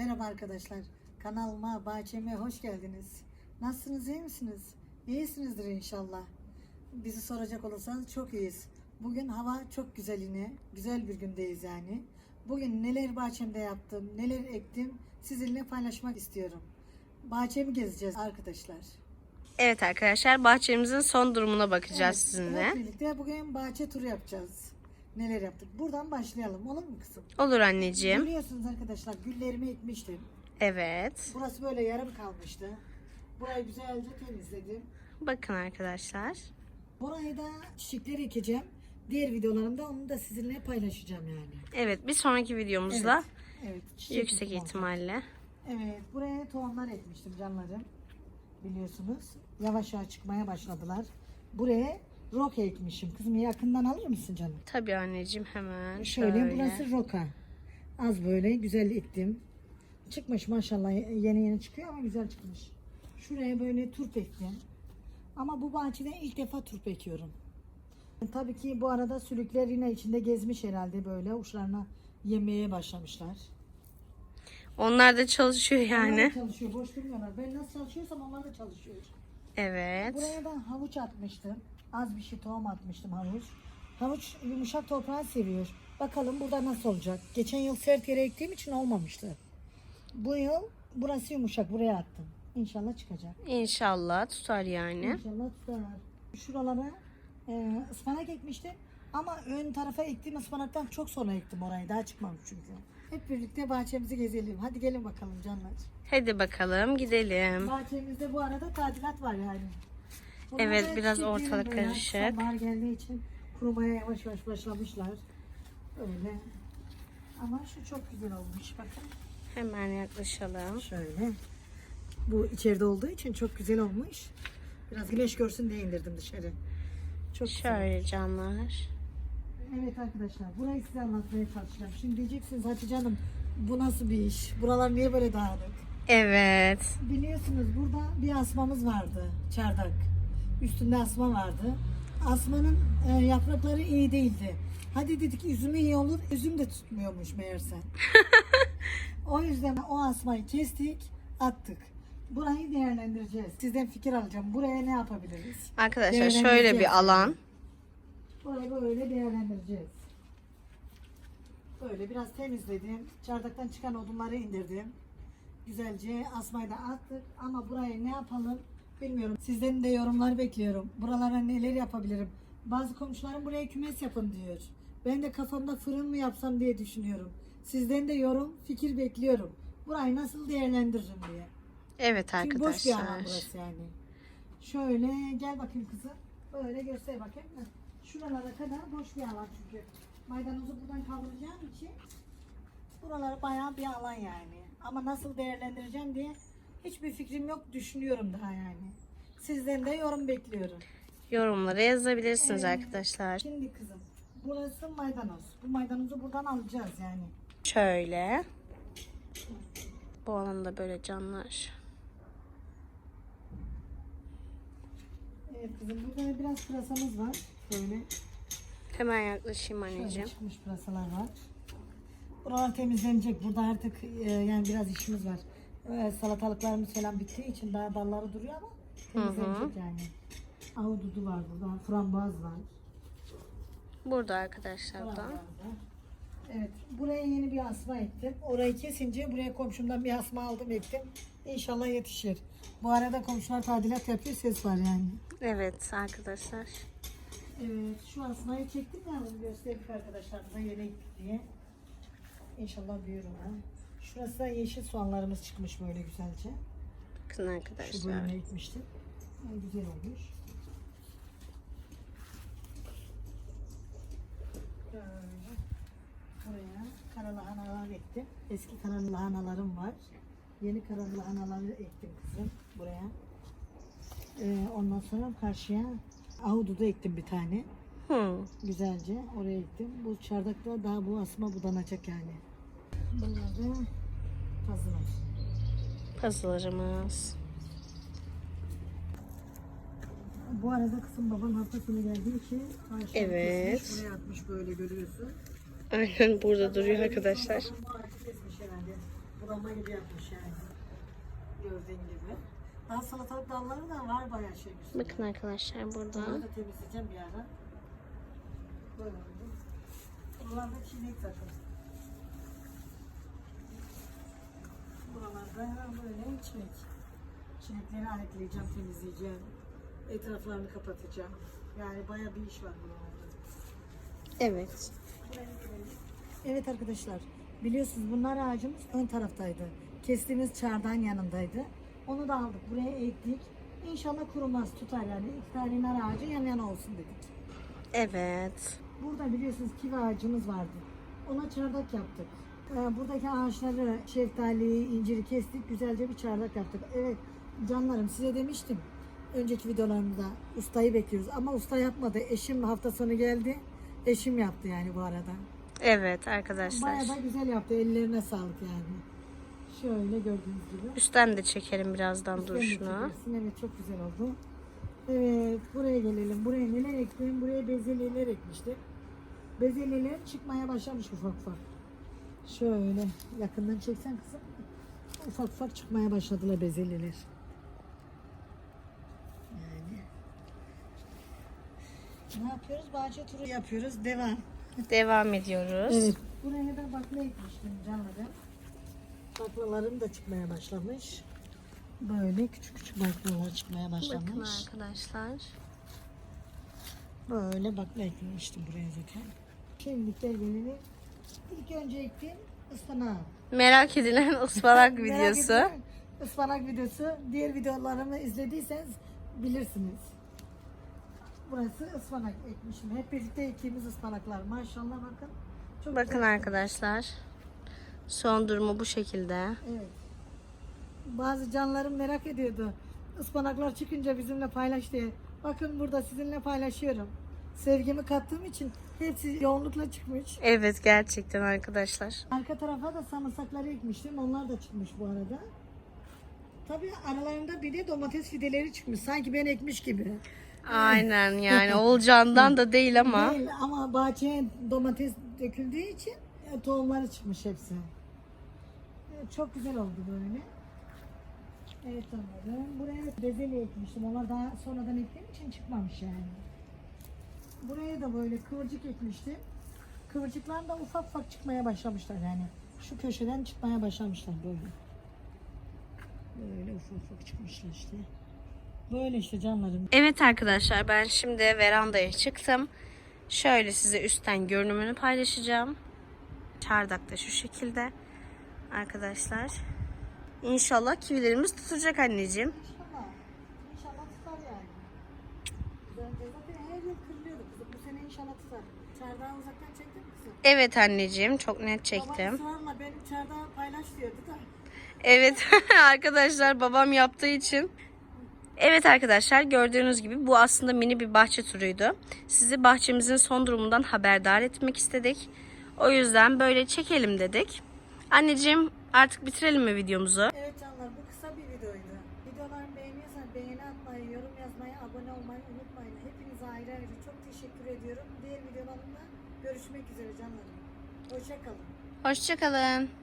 Merhaba arkadaşlar. Kanalıma, bahçeme hoş geldiniz. Nasılsınız, iyi misiniz? İyisinizdir inşallah. Bizi soracak olursanız çok iyiyiz. Bugün hava çok güzel yine. Güzel bir gündeyiz yani. Bugün neler bahçemde yaptım, neler ektim sizinle paylaşmak istiyorum. Bahçemi gezeceğiz arkadaşlar. Evet arkadaşlar bahçemizin son durumuna bakacağız Evet, sizinle. Hep birlikte bugün bahçe turu yapacağız. Neler yaptık? Buradan başlayalım. Olur mu kızım? Olur anneciğim. Görüyorsunuz arkadaşlar güllerimi ekmiştim. Evet. Burası böyle yarım kalmıştı. Burayı güzelce temizledim. Bakın arkadaşlar. Burayı da çiçekleri ekeceğim. Diğer videolarımda onu da sizinle paylaşacağım yani. Evet bir sonraki videomuzda Evet. çiçek yüksek ihtimalle. Evet. Buraya tohumlar ekmiştim canlarım. Biliyorsunuz. Yavaş yavaş çıkmaya başladılar. Buraya roka ekmişim. Kızım yakından alır mısın canım? Tabii anneciğim hemen Şöyle, şöyle. burası roka. Az böyle güzel ektim. Çıkmış maşallah yeni yeni çıkıyor ama güzel çıkmış. Şuraya böyle turp ektim. Ama bu bahçede ilk defa turp ekiyorum. Tabii ki bu arada sülükler yine içinde gezmiş herhalde böyle uçlarına yemeye başlamışlar. Onlar da çalışıyor Onlar yani. da çalışıyor, boş durmuyorlar. Ben nasıl çalışıyorsam onlar da çalışıyor. Evet. Buraya da havuç atmıştım. Az bir şey tohum atmıştım havuç. Havuç yumuşak toprağı seviyor. Bakalım burada nasıl olacak. Geçen yıl sert yere ektiğim için olmamıştı. Bu yıl burası yumuşak. Buraya attım. İnşallah çıkacak. İnşallah tutar yani. İnşallah tutar. Şuralara e, ıspanak ekmiştim. Ama ön tarafa ektiğim ıspanaktan çok sonra ektim orayı. Daha çıkmamış çünkü. Hep birlikte bahçemizi gezelim. Hadi gelin bakalım canlar. Hadi bakalım gidelim. Bahçemizde bu arada tadilat var yani. Bunlar Evet, biraz ortalık karışık. Sonbahar geldiği için kurumaya yavaş yavaş başlamışlar. Öyle. Ama şu çok güzel olmuş bakın. Hemen yaklaşalım. Şöyle. Bu içeride olduğu için çok güzel olmuş. Biraz güneş görsün diye indirdim dışarı. Çok güzel. Şöyle canlar. Evet arkadaşlar burayı size anlatmaya çalışacağım. Şimdi diyeceksiniz Hatice Hanım bu nasıl bir iş? Buralar niye böyle dağınık? Evet. Biliyorsunuz burada bir asmamız vardı. Çardak. Üstünde asma vardı. Asmanın e, yaprakları iyi değildi. Hadi dedik üzümü iyi olur. Üzüm de tutmuyormuş meğerse. o yüzden o asmayı kestik, attık. Burayı değerlendireceğiz. Sizden fikir alacağım. Buraya ne yapabiliriz? Arkadaşlar şöyle bir alan. Burayı böyle değerlendireceğiz. Böyle biraz temizledim. Çardaktan çıkan odunları indirdim. Güzelce asmayı da attık. Ama burayı ne yapalım bilmiyorum. Sizden de yorumlar bekliyorum. Buralara neler yapabilirim? Bazı komşularım buraya kümes yapın diyor. Ben de kafamda fırın mı yapsam diye düşünüyorum. Sizden de yorum, fikir bekliyorum. Burayı nasıl değerlendiririm diye. Evet Çünkü boş bir alan arkadaşlar. burası yani. Şöyle gel bakayım kızım. Böyle göster bakayım. Şuralara kadar boş bir alan çünkü. Maydanozu buradan kaldıracağım için buralar bayağı bir alan yani. Ama nasıl değerlendireceğim diye hiçbir fikrim yok. Düşünüyorum daha yani. Sizden de yorum bekliyorum. Yorumlara yazabilirsiniz Ee, arkadaşlar. Şimdi kızım burası maydanoz. Bu maydanozu buradan alacağız yani. Şöyle. Bu alanda böyle canlar. Evet kızım burada biraz pırasamız var. Böyle. Hemen yaklaşayım Şöyle anneciğim. çıkmış pırasalar var. Buralar temizlenecek. Burada artık e, yani biraz işimiz var. E, salatalıklarımız falan bittiği için daha dalları duruyor ama temizlenecek yani. Ahududu var burada. Frambuaz var. Burada arkadaşlar da. Evet. Buraya yeni bir asma ektim. Orayı kesince buraya komşumdan bir asma aldım ektim. İnşallah yetişir. Bu arada komşular tadilat yapıyor. Ses var yani. Evet arkadaşlar. Evet, şu asmayı çektik ya bunu gösterdik arkadaşlarımıza yere gittik diye. İnşallah büyür ona. Şurası da yeşil soğanlarımız çıkmış böyle güzelce. Bakın Şu arkadaşlar. bölüme gitmiştim. Yani güzel olmuş. Böyle buraya kara lahanalar ektim. Eski kara lahanalarım var. Yeni kara lahanaları ektim kızım buraya. Ee, ondan sonra karşıya ahududu ektim bir tane. Hı. Güzelce oraya gittim. Bu çardakta daha bu asma budanacak yani. Bunlar da pazılar. Puzzle'larımız. Bu arada kızım babam hafta sonu geldiği için Evet. kesmiş, buraya atmış böyle görüyorsun. Aynen burada duruyor arkadaşlar. Babam ağacı kesmiş herhalde. budama gibi yapmış yani. Gördüğün gibi. Daha salatalık dalları da var bayağı şey üstünde. Bakın arkadaşlar burada. Bunları da temizleyeceğim bir ara. Böyle oldu. Buralarda çiğnek zaten. Buralarda böyle çinek. Çinekleri ayetleyeceğim, temizleyeceğim. Etraflarını kapatacağım. Yani bayağı bir iş var buralarda. Evet. Evet arkadaşlar, biliyorsunuz bunlar ağacımız ön taraftaydı. Kestiğimiz çardan yanındaydı. Onu da aldık, buraya ektik. İnşallah kurumaz, tutar yani. İki tane nar ağacı yan yana olsun dedik. Evet. Burada biliyorsunuz kivi ağacımız vardı. Ona çardak yaptık. Ee, Buradaki ağaçları, şeftaliyi, inciri kestik. Güzelce bir çardak yaptık. Evet canlarım size demiştim. Önceki videolarımda ustayı bekliyoruz. Ama usta yapmadı. Eşim hafta sonu geldi. Eşim yaptı yani bu arada. Evet arkadaşlar. Bayağı da güzel yaptı. Ellerine sağlık yani. Şöyle gördüğünüz gibi. Üstten de çekelim birazdan Üstten duruşunu. Evet çok güzel oldu. Evet buraya gelelim. Buraya neler ektim? Buraya bezelyeler ekmiştim. Bezelyeler çıkmaya başlamış ufak ufak. Şöyle yakından çeksen kızım. Ufak ufak çıkmaya başladılar bezelyeler. Yani. Ne yapıyoruz? Bahçe turu yapıyoruz. Devam. Devam ediyoruz. Evet. Buraya da bakla ekmiştim canlarım. Baklalarım da çıkmaya başlamış. Böyle küçük küçük baklalar çıkmaya Bakın başlamış. arkadaşlar. Böyle bakla eklemiştim buraya zaten. Şimdi gel gelelim. İlk önce ektiğim ıspanak. Merak edilen ıspanak Merak videosu. edilen Ispanak videosu. Diğer videolarımı izlediyseniz bilirsiniz. Burası ıspanak ekmişim. Hep birlikte ektiğimiz ıspanaklar. Maşallah bakın. Çok Bakın güzel. arkadaşlar. Son durumu bu şekilde. Evet. Bazı canlarım merak ediyordu. Ispanaklar çıkınca bizimle paylaş diye. Bakın burada sizinle paylaşıyorum. Sevgimi kattığım için hepsi yoğunlukla çıkmış. Evet gerçekten arkadaşlar. Arka tarafa da sarımsakları ekmiştim. Onlar da çıkmış bu arada. Tabii aralarında bir de domates fideleri çıkmış. Sanki ben ekmiş gibi. Aynen yani olacağından da değil ama. Değil ama bahçeye domates döküldüğü için e, tohumları çıkmış hepsi. Evet, çok güzel oldu böyle. Evet anladım. Buraya bezelye ekmiştim. Onlar daha sonradan ektiğim için çıkmamış yani. Buraya da böyle kıvırcık ekmiştim. Kıvırcıklar da ufak ufak çıkmaya başlamışlar yani. Şu köşeden çıkmaya başlamışlar böyle. Böyle ufak ufak çıkmışlar işte. Böyle işte canlarım. Evet arkadaşlar ben şimdi verandaya çıktım. Şöyle size üstten görünümünü paylaşacağım. Çardak da şu şekilde. Arkadaşlar. İnşallah kivilerimiz tutacak anneciğim. İnşallah. İnşallah tutar yani. Bence zaten her yıl kırılıyordu kızım. Bu sene inşallah tutar. Çardağı uzaktan kızım? Evet anneciğim çok net Babam çektim. ısrarla benim çardağı paylaş diyordu da. Evet arkadaşlar babam yaptığı için. Evet arkadaşlar gördüğünüz gibi bu aslında mini bir bahçe turuydu. Sizi bahçemizin son durumundan haberdar etmek istedik. O yüzden böyle çekelim dedik. Anneciğim artık bitirelim mi videomuzu? Evet görüşmek üzere canlarım. Hoşçakalın. Hoşçakalın.